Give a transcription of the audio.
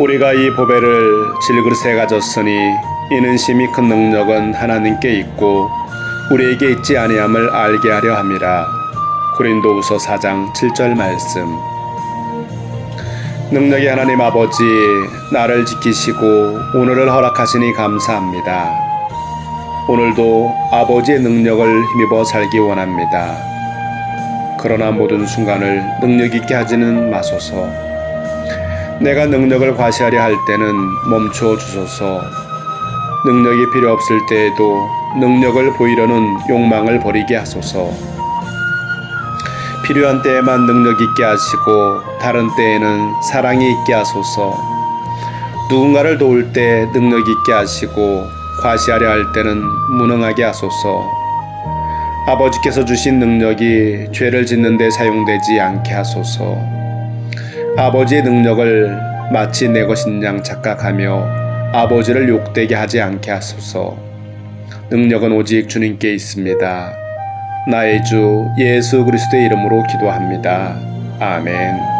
우리가 이 보배를 질그릇에 가졌으니 이는 심히 큰 능력은 하나님께 있고 우리에게 있지 아니함을 알게 하려 함이라. 고린도후서 4장 7절 말씀. 능력의 하나님 아버지 나를 지키시고 오늘을 허락하시니 감사합니다. 오늘도 아버지의 능력을 힘입어 살기 원합니다. 그러나 모든 순간을 능력 있게 하지는 마소서. 내가 능력을 과시하려 할 때는 멈추어 주소서. 능력이 필요 없을 때에도 능력을 보이려는 욕망을 버리게 하소서. 필요한 때에만 능력 있게 하시고 다른 때에는 사랑이 있게 하소서. 누군가를 도울 때 능력 있게 하시고 과시하려 할 때는 무능하게 하소서. 아버지께서 주신 능력이 죄를 짓는 데 사용되지 않게 하소서. 아버지의 능력을 마치 내 것인 양 착각하며 아버지를 욕되게 하지 않게 하소서. 능력은 오직 주님께 있습니다. 나의 주 예수 그리스도의 이름으로 기도합니다. 아멘.